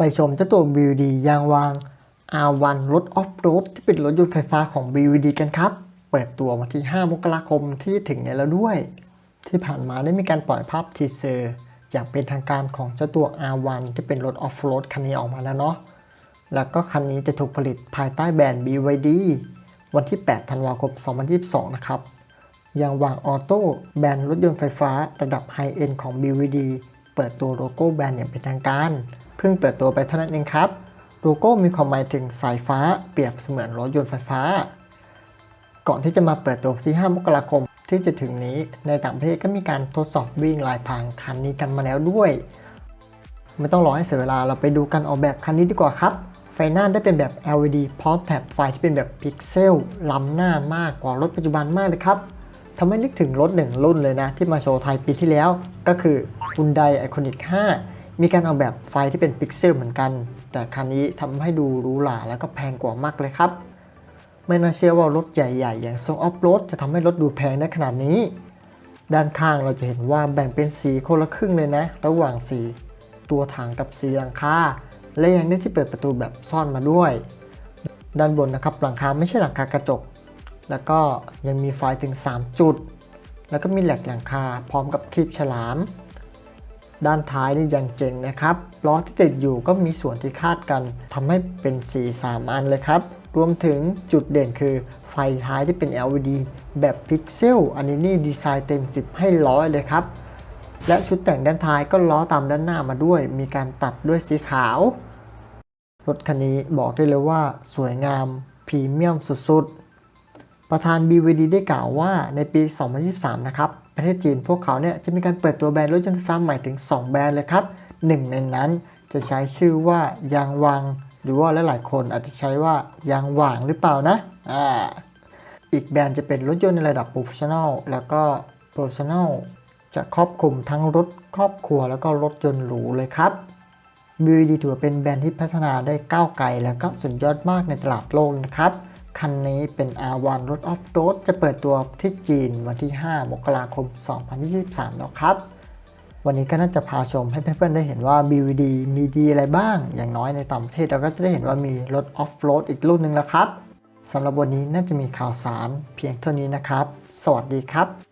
ไปชมเจ้าตัว BVD ยางวาง R1 รถออฟโรดที่เป็นรถยนต์ไฟฟ้าของ BVD กันครับ เปิดตัววันที่ 5 มกราคมที่ถึงนี้แล้วด้วย ที่ผ่านมาได้มีการปล่อยภาพทีเซอร์อย่างเป็นทางการของเจ้าตัว R1 ที่เป็นรถออฟโรดคันนี้ออกมาแล้วเนาะ แล้วก็คันนี้จะถูกผลิตภายใต้แบรนด์ BYD วันที่ 8 ธันวาคม 2022 นะครับยางวางออโต้แบรนด์รถยนต์ไฟฟ้าระดับไฮเอ็นของ BVD เปิดตัวโลโก้แบรนด์อย่างเป็นทางการ เพิ่งเปิดตัวไปเท่านั้นเองครับโลโก้มีความหมายถึงสายฟ้าเปรียบเสมือนรถยนต์ไฟฟ้า ก่อนที่จะมาเปิดตัวที่ 5 มกราคมที่จะถึงนี้ในต่างประเทศก็มีการทดสอบวิ่งลายพรางคันนี้กันมาแล้วด้วย ไม่ต้องรอให้เสียเวลาเราไปดูกันออกแบบคันนี้ดีกว่าครับ ไฟหน้าได้เป็นแบบ LED พร้อมแถบไฟที่เป็นแบบพิกเซลล้ำหน้ามากกว่ารถปัจจุบันมากเลยครับทำให้นึกถึงรถหนึ่งรุ่นเลยนะ ที่มาโชว์ไทยปีที่แล้ว ก็คือ Hyundai Ioniq 5 มีการออกแบบไฟที่เป็นพิกเซลเหมือนกัน แต่คันนี้ทำให้ดูหรูหราแล้วก็แพงกว่ามากเลยครับ ไม่น่าเชื่อว่ารถใหญ่ๆ อย่างทรงออฟโรดจะทำให้รถดูแพงได้ขนาดนี้ ด้านข้างเราจะเห็นว่าแบ่งเป็นสีคนละครึ่งเลยนะ ระหว่างสีตัวถังกับสีหลังคาและยังได้ที่เปิดประตูแบบซ่อนมาด้วย ด้านบนนะครับหลังคาไม่ใช่หลังคากระจก แล้วก็ยังมีไฟถึง 3 จุด แล้วก็มีแหลกหลังคาพร้อมกับคลิปฉลาม ด้านท้ายนี่ยังเจ๋งนะครับล้อที่ติดอยู่ก็มีส่วนที่คาดกันทำให้เป็นสี3อันเลยครับ รวมถึงจุดเด่นคือไฟท้ายที่เป็น LED แบบพิกเซลอันนี้นี่ดีไซน์เต็ม 10 ให้ร้อยเลยครับ และชุดแต่งด้านท้ายก็ล้อตามด้านหน้ามาด้วย มีการตัดด้วยสีขาว รถคันนี้บอกได้เลยว่าสวยงามพรีเมียมสุดๆ ประธาน BVD ได้กล่าวว่าในปี 2023 นะครับ ประเทศจีนพวกเขาเนี่ยจะมีการเปิดตัวแบรนด์รถยนต์ไฟฟ้าใหม่ถึง 2 แบรนด์เลยครับหนึ่งในนั้นจะใช้ชื่อว่ายางวางหรือว่าหลายๆคนอาจจะใช้ว่ายางหว่างหรือเปล่านะอ่าอีกแบรนด์จะเป็นรถยนต์ในระดับ Professional แล้วก็ Personal จะครอบคลุมทั้งรถครอบครัวแล้วก็รถยนต์หรูเลยครับ BYD ถือว่าเป็นแบรนด์ที่พัฒนาได้ก้าวไกล แล้วก็สุดยอดมากในตลาดโลกนะครับ คันนี้เป็น R1 รถออฟโรดจะเปิดตัวที่จีนวันที่ 5 มกราคม 2023 แล้วครับ วันนี้ก็น่าจะพาชมให้เพื่อนๆได้เห็นว่า BVD มีดีอะไรบ้าง อย่างน้อยในต่างประเทศเราก็จะได้เห็นว่ามีรถออฟโรดอีกรุ่นหนึ่งแล้วครับสำหรับวันนี้น่าจะมีข่าวสารเพียงเท่านี้นะครับ สวัสดีครับ